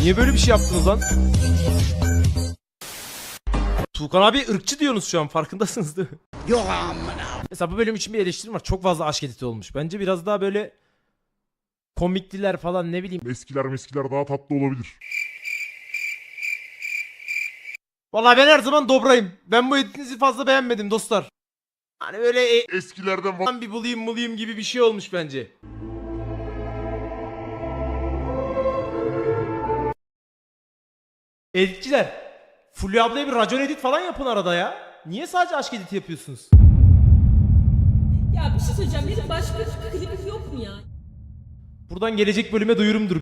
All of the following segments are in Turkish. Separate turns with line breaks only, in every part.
Niye böyle bir şey yaptınız lan? Tuğkan abi ırkçı diyorsunuz şu an farkındasınız değil mi?
Yok amına.
Mesela bu bölüm için bir eleştirim var. Çok fazla aşk editi olmuş. Bence biraz daha böyle komikliler falan ne bileyim.
Eskiler meskiler daha tatlı olabilir.
Vallahi ben her zaman dobrayım. Ben bu editinizi fazla beğenmedim dostlar. Hani böyle e,
Eskilerden va-
bir bulayım bulayım gibi bir şey olmuş bence. Editçiler. Fulya ablaya bir racon edit falan yapın arada ya. Niye sadece aşk editi yapıyorsunuz?
Ya bir şey söyleyeceğim. Benim başka klibim yok mu ya?
Buradan gelecek bölüme duyurumdur.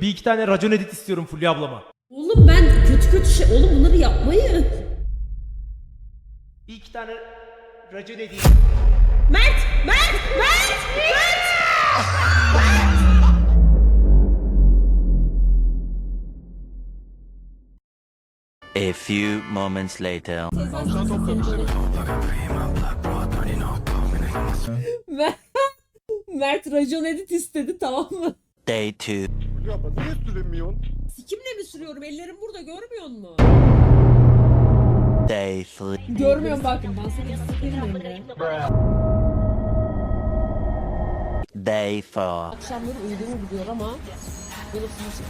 Bir iki tane racon edit istiyorum Fulya ablama.
Oğlum ben kötü kötü şey... Oğlum bunları yapmayın.
Bir iki tane racon edit.
Mert! Mert! Mert!
A few moments later.
Mert, racon edit istedi tamam mı?
Day two.
Niye süremiyorsun?
Sikimle mi sürüyorum? Ellerim burada görmüyor musun?
Day three.
Görmüyorum bak. Ben sana sikerim.
Day four.
Akşamları uyuduğumu biliyor ama görürsünüz.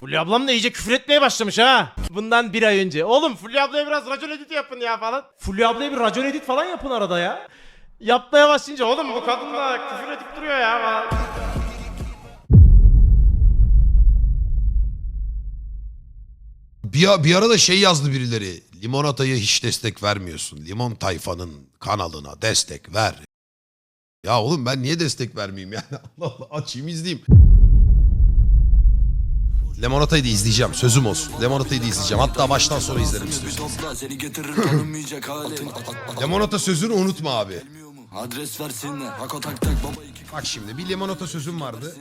Fulya ablam da iyice küfür etmeye başlamış ha. Bundan bir ay önce. Oğlum Fulya ablaya biraz racon edit yapın ya falan. Fulya ablaya bir racon edit falan yapın arada ya. Yapmaya başlayınca oğlum bu kadın da küfür edip duruyor ya falan.
Bir, bir ara da şey yazdı birileri. Limonata'ya hiç destek vermiyorsun. Limon tayfanın kanalına destek ver. Ya oğlum ben niye destek vermeyeyim yani? Allah Allah açayım izleyeyim. Limonata'yı da izleyeceğim. Sözüm olsun. Limonata'yı da izleyeceğim. Hatta baştan sonra izlerim istiyorsan. Limonata sözünü unutma abi.
Adres versinler Hako tak tak baba iki
Bak şimdi bir limonata sözüm vardı.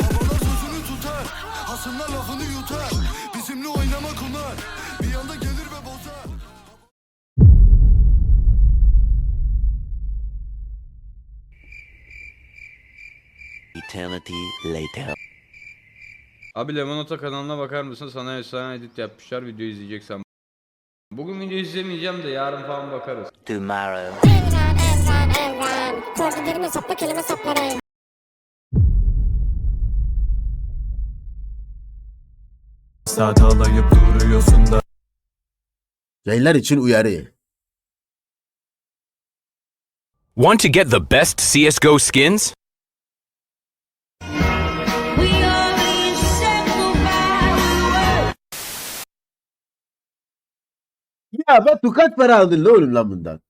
Babalar sözünü tutar Hasımlar lafını yutar Bizimle oynamak onlar Bir anda gelir ve bozar
Eternity later.
Abi Lemonata kanalına bakar mısın? Sana efsane edit yapmışlar. Video izleyeceksen. Bugün video izlemeyeceğim de yarın falan bakarız.
Tomorrow.
Evren, evren, evren. Gördüklerimi sapla kelime saplarım.
Sadalayıp duruyorsun da
Yayınlar için uyarı.
Want to get the best CSGO skins?
Ya ben tukat para aldın ne oğlum lan bundan?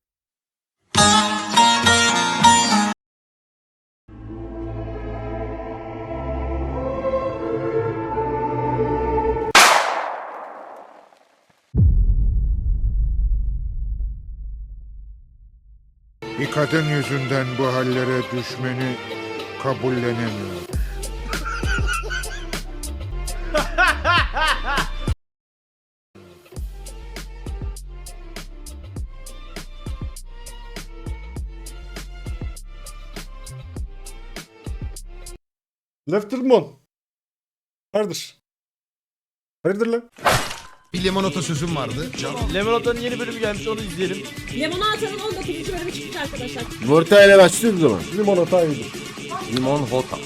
Bir kadın yüzünden bu hallere düşmeni kabullenemiyorum.
Leftermon. Hayırdır? Hayırdır lan?
Bir limonata sözüm vardı.
Lemonata'nın yeni bölümü gelmiş onu izleyelim.
Limonata'nın 19. bölümü çıkmış arkadaşlar.
Yumurta ile başlıyoruz o zaman.
Limonata hayırdır?
Limon Hota.